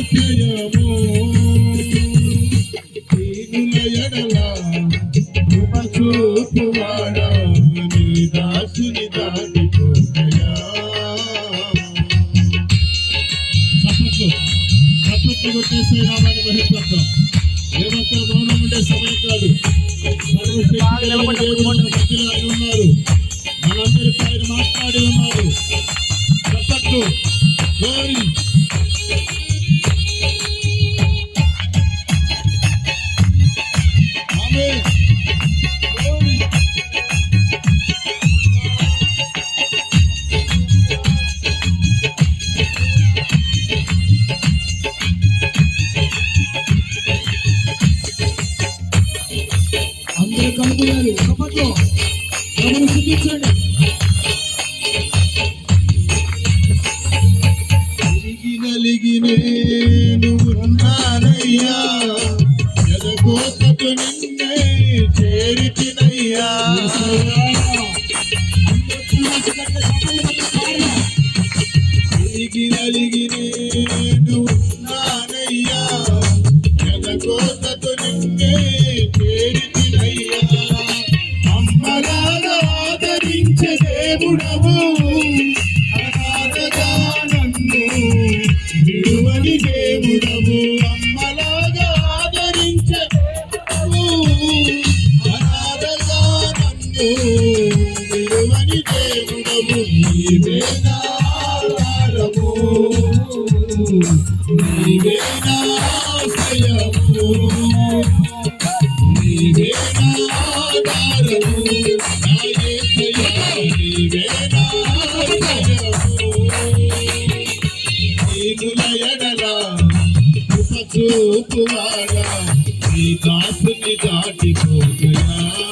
ఆశ్రయము కాదు. ఉన్నారు. మనందరితో ఆయన మాట్లాడి ఉన్నారు. కలుపుయాలి చప్పట్లు ప్రభుని తిరిగి నలిగి నేను ఉన్నానయ్యా. ఎదగోతకు నిన్నే చేరితినయ్యా. తిరిగి నలిగి నేను ఉన్నానయ్యా. నిన్నే చూపువాడా నీ దాసుని దాటిపోయా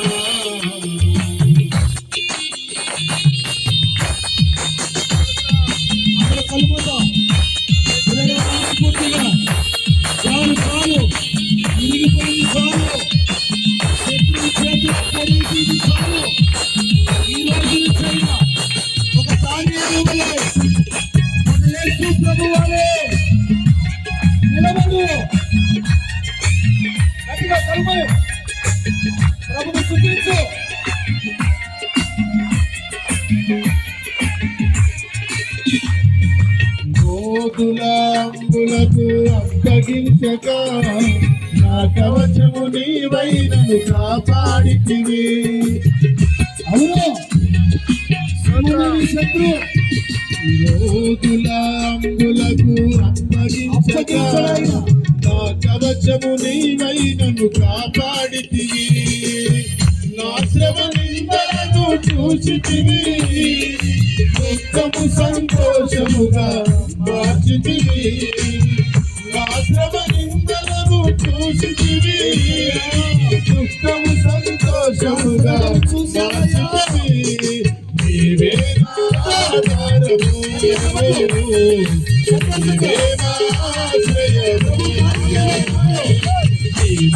గట్టిగా ప్రభుని స్థుతించు గోకులాంబులకు అప్పగించక నా కవచము నీవైనను కాపాడితివి. అవును. శత్రు. రోజులాంబులకు అప్పగించక నా కవచము నీవైనను కాపాడితివి. నా శ్రమ నిందలను చూసితివి దుఃఖము సంతోషముగా మార్చితివి. నా శ్రమ నిందలను చూసితివి దుఃఖము సంతోషముగా మార్చితివి. నీవే ఆధారము. నీవే ఆశ్రయము.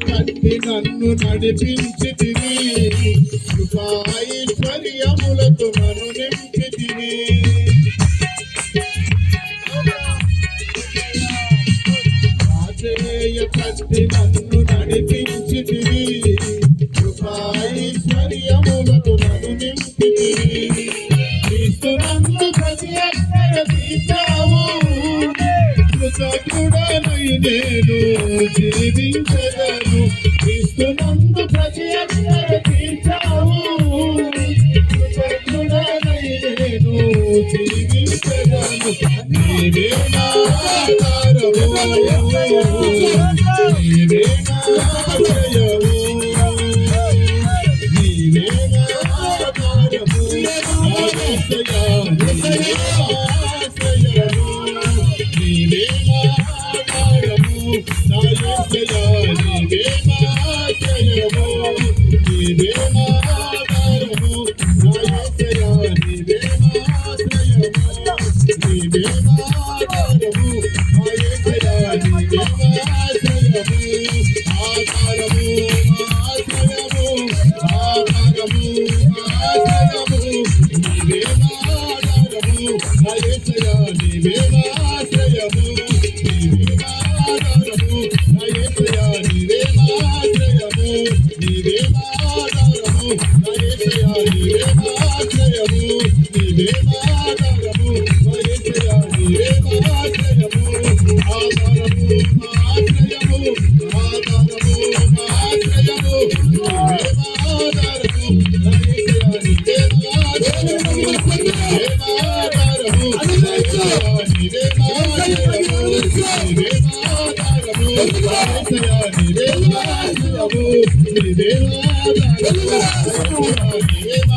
పట్టి నన్ను నడిపించితివి కృపాయిశ్వర్యములతో నన్ను నింపి తిని. పట్టి నన్ను రక్షకుడనై నేను జీవించగను క్రీస్తునందు ప్రతి అందరు తీర్చావు. రక్షకుడనై నేను జీవించగను నీవే నా ఆధారము. నీవే నా జయము నీవే నా ఆధారము. దేవా